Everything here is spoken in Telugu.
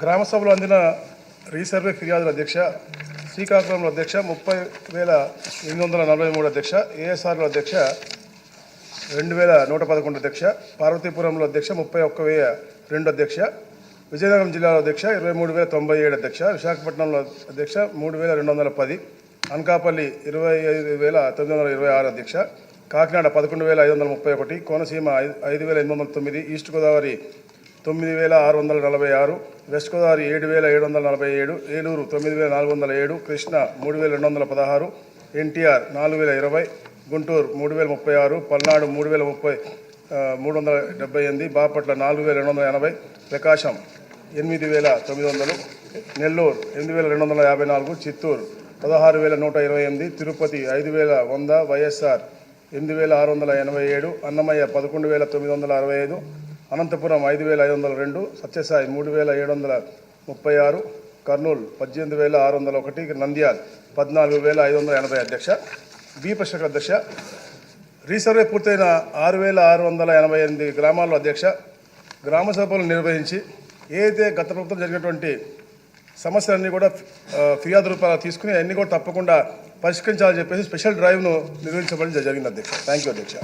గ్రామ సభలో అందిన రీసర్వే ఫిర్యాదుల అధ్యక్ష శ్రీకాకుళంలో అధ్యక్ష ముప్పై వేల ఎనిమిది వందల నలభై మూడు అధ్యక్ష ఏఎస్ఆర్లో అధ్యక్ష రెండు వేల నూట పదకొండు అధ్యక్ష పార్వతీపురంలో అధ్యక్ష ముప్పై ఒక్క వెయ్య రెండు అధ్యక్ష విజయనగరం జిల్లాలో అధ్యక్ష ఇరవై మూడు వేల తొంభై ఏడు అధ్యక్ష విశాఖపట్నంలో అధ్యక్ష మూడు వేల రెండు వందల పది అనకాపల్లి ఇరవై ఐదు వేల తొమ్మిది వందల ఇరవై ఆరు అధ్యక్ష కాకినాడ పదకొండు వేల ఐదు వందల ముప్పై ఒకటి కోనసీమ ఐదు ఐదు వేల ఎనిమిది వందల తొమ్మిది ఈస్ట్ గోదావరి తొమ్మిది వేల ఆరు వందల నలభై ఆరు వెస్ట్ గోదావరి ఏడు వేల ఏడు వందల నలభై ఏడు ఏలూరు తొమ్మిది వేల నాలుగు వందల ఏడు కృష్ణ మూడు వేల రెండు వందల పదహారు ఎన్టీఆర్ నాలుగు వేల ఇరవై గుంటూరు మూడు వేల ముప్పై ఆరు పల్నాడు మూడు వేల ముప్పై మూడు వందల డెబ్బై ఎనిమిది బాపట్ల నాలుగు వేల రెండు వందల ఎనభై ప్రకాశం ఎనిమిది వేల తొమ్మిది వందలు నెల్లూరు ఎనిమిది వేల రెండు వందల యాభై నాలుగు చిత్తూరు పదహారు వేల నూట ఇరవై ఎనిమిది తిరుపతి ఐదు వేల వంద వైఎస్ఆర్ ఎనిమిది వేల ఆరు వందల ఎనభై ఏడు అన్నమయ్య పదకొండు వేల తొమ్మిది వందల అరవై ఐదు అనంతపురం ఐదు వేల ఐదు వందల రెండు సత్యసాయి మూడు వేల ఏడు వందల ముప్పై ఆరు కర్నూలు పద్దెనిమిది వేల ఆరు వందల ఒకటి నంద్యాల్ పద్నాలుగు వేల ఐదు వందల ఎనభై అధ్యక్ష బి ప్రశ్నకు అధ్యక్ష రీసర్వే పూర్తయిన ఆరు వేల ఆరు వందల ఎనభై ఎనిమిది గ్రామాల్లో అధ్యక్ష గ్రామ సభలు నిర్వహించి ఏదైతే గత ప్రభుత్వం జరిగినటువంటి సమస్యలన్నీ కూడా ఫిర్యాదు రూపాయలు తీసుకుని అన్నీ కూడా తప్పకుండా పరిష్కరించాలని చెప్పేసి స్పెషల్ డ్రైవ్ను నిర్వహించబడి జరిగింది అధ్యక్ష. థ్యాంక్ యూ అధ్యక్ష.